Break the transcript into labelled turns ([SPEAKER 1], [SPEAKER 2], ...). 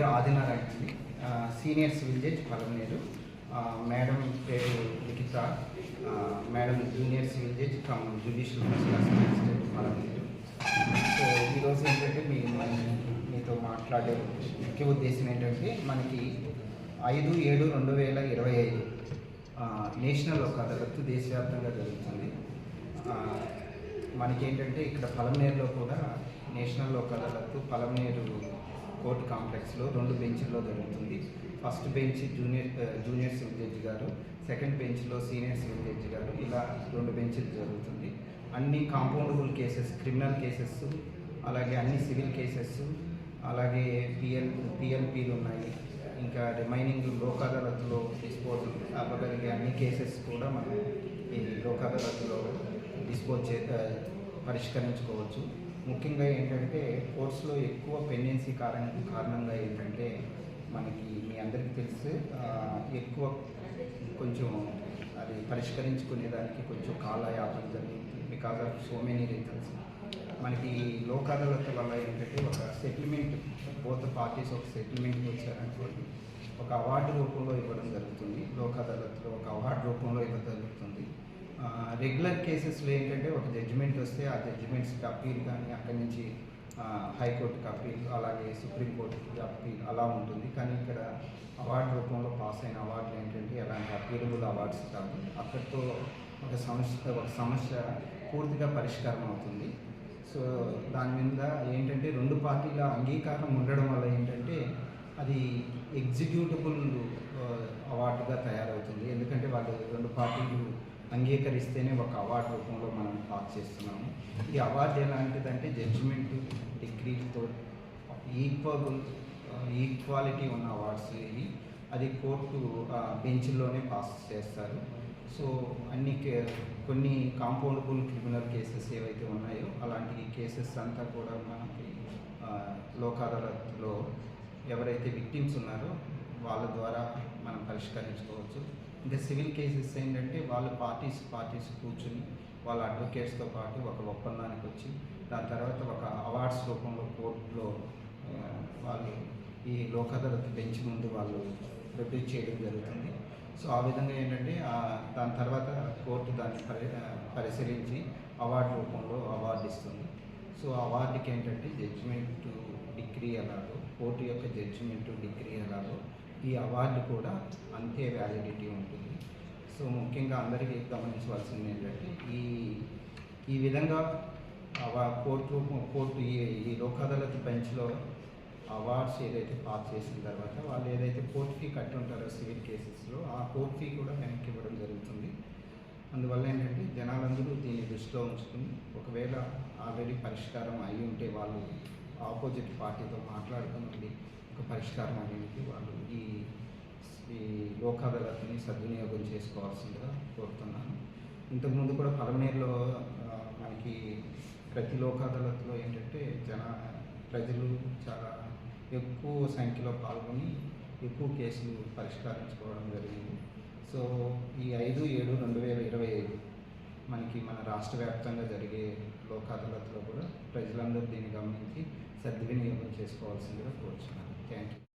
[SPEAKER 1] ఆదినారాయణ అండి. Village senior Palamaneru madam పేరు Likhitha. Madam juniors village from judicial magistrate Palamaneru. So ఈరోజు ఏంటంటే మీ మీతో మాట్లాడే ముఖ్య ఉద్దేశం ఏంటంటే మనకి ఐదు ఏడు రెండు వేల ఇరవై ఐదు నేషనల్ ఒక అదాలత్ దేశవ్యాప్తంగా జరుగుతుంది. మనకేంటంటే ఇక్కడ పలమనేరులో కూడా నేషనల్ లోక్ అదాలత్ పలమనేరు కోర్టు కాంప్లెక్స్లో రెండు బెంచ్ల్లో జరుగుతుంది. First bench junior junior civil judge గారు సెకండ్ బెంచ్లో సీనియర్ సివిల్ జడ్జి గారు ఇలా రెండు బెంచ్లు జరుగుతుంది. అన్ని కాంపౌండబుల్ కేసెస్ క్రిమినల్ కేసెస్ అలాగే అన్ని సివిల్ కేసెస్ అలాగే పిఎల్ పిఎల్పీలు ఉన్నాయి. ఇంకా రిమైనింగ్ లోక్ అదాలత్లో డిస్పోజల్ అవ్వగలిగే అన్ని కేసెస్ కూడా మనం ఈ లోక్ అదాలత్లో డిస్పోజ్ చే పరిష్కరించుకోవచ్చు. ముఖ్యంగా ఏంటంటే కోర్సులో ఎక్కువ పెండెన్సీ కారణం కారణంగా ఏంటంటే మనకి మీ అందరికీ తెలుసు ఎక్కువ కొంచెం అది పరిష్కరించుకునేదానికి కొంచెం కాలయాపన జరుగుతుంది. Because of so many reasons మనకి లోక్ అదాలత్ వల్ల ఏంటంటే ఒక సెటిల్మెంట్ బోత్ పార్టీస్ ఒక సెటిల్మెంట్కి వచ్చారనుకోండి ఒక అవార్డు రూపంలో ఇవ్వడం జరుగుతుంది. లోక్ అదాలత్లో ఒక అవార్డు రూపంలో ఇవ్వడం జరుగుతుంది. రెగ్యులర్ కేసెస్లో ఏంటంటే ఒక జడ్జిమెంట్ వస్తే ఆ జడ్జిమెంట్స్కి అప్పీల్ కానీ అక్కడి నుంచి హైకోర్టుకి అప్పీల్ అలాగే సుప్రీంకోర్టుకి అప్పీల్ అలా ఉంటుంది. కానీ ఇక్కడ అవార్డు రూపంలో పాస్ అయిన అవార్డులు ఏంటంటే ఎలాంటి అప్పీలబుల్ అవార్డ్స్ కాదు. అక్కడితో ఒక సమస్య ఒక సమస్య పూర్తిగా పరిష్కారం అవుతుంది. సో దాని మీద ఏంటంటే రెండు పార్టీల అంగీకారం ఉండడం వల్ల ఏంటంటే అది ఎగ్జిక్యూటబుల్ అవార్డుగా తయారవుతుంది. ఎందుకంటే వాళ్ళు రెండు పార్టీలు అంగీకరిస్తేనే ఒక అవార్డు రూపంలో మనం పాస్ చేస్తున్నాము. ఈ అవార్డు ఎలాంటిదంటే జడ్జిమెంట్ డిగ్రీతో ఈక్వల్ ఈక్వాలిటీ ఉన్న అవార్డ్స్ ఇవి అది కోర్టు uh, బెంచ్లోనే పాస్ చేస్తారు. సో అన్ని కే- కొన్ని కాంపౌండబుల్ క్రిమినల్ కేసెస్ ఏవైతే ఉన్నాయో అలాంటి కేసెస్ అంతా కూడా మనకి uh, ఆ, లోక్ అదాలత్లో ఎవరైతే విక్టిమ్స్ ఉన్నారో వాళ్ళ ద్వారా పరిష్కరించుకోవచ్చు. ఇంకా సివిల్ కేసెస్ ఏంటంటే వాళ్ళు పార్టీస్ పార్టీస్ కూర్చుని వాళ్ళ అడ్వకేట్స్తో పాటు ఒక ఒప్పందానికి వచ్చి దాని తర్వాత ఒక అవార్డ్స్ రూపంలో కోర్టులో వాళ్ళు ఈ లోక్ అదాలత్ బెంచ్ ముందు వాళ్ళు ప్రొడ్యూస్ చేయడం జరుగుతుంది. సో ఆ విధంగా ఏంటంటే దాని తర్వాత కోర్టు దాన్ని పరి పరిశీలించి అవార్డు రూపంలో అవార్డు ఇస్తుంది. సో అవార్డుకి ఏంటంటే జడ్జిమెంట్ డిగ్రీ ఎలాగో కోర్టు యొక్క జడ్జిమెంట్ డిగ్రీ ఎలాగో ఈ అవార్డు కూడా అంతే వ్యాలిడిటీ ఉంటుంది. సో ముఖ్యంగా అందరికీ గమనించవలసింది ఏంటంటే ఈ ఈ విధంగా కోర్టు కోర్టు ఈ ఈ లోక్ అదాలత్ బెంచ్లో అవార్డ్స్ ఏదైతే పాస్ చేసిన తర్వాత వాళ్ళు ఏదైతే కోర్ట్ ఫీ కట్టి ఉంటారో సివిల్ కేసెస్లో ఆ కోర్ట్ ఫీ కూడా వెనక్కి ఇవ్వడం జరుగుతుంది. అందువల్ల ఏంటంటే జనాలందరూ దీన్ని దృష్టిలో ఉంచుకుని ఒకవేళ ఆల్రెడీ పరిష్కారం అయి ఉంటే వాళ్ళు ఆపోజిట్ పార్టీతో మాట్లాడుకుని ఒక పరిష్కారం అనేది వాళ్ళు ఈ ఈ లోక్ అదాలత్ని సద్వినియోగం చేసుకోవాల్సిందిగా కోరుతున్నాను. ఇంతకుముందు కూడా పలమనేరులో మనకి ప్రతి లోక్ అదాలత్లో ఏంటంటే జన ప్రజలు చాలా ఎక్కువ సంఖ్యలో పాల్గొని ఎక్కువ కేసులు పరిష్కరించుకోవడం జరిగింది. సో ఈ ఐదు ఏడు రెండు వేల ఇరవై ఐదు మనకి మన రాష్ట్ర వ్యాప్తంగా జరిగే లోక్ అదాలత్లో కూడా ప్రజలందరూ దీన్ని గమనించి సద్వినియోగం చేసుకోవాల్సిందిగా కోరుచున్నాను. Thank you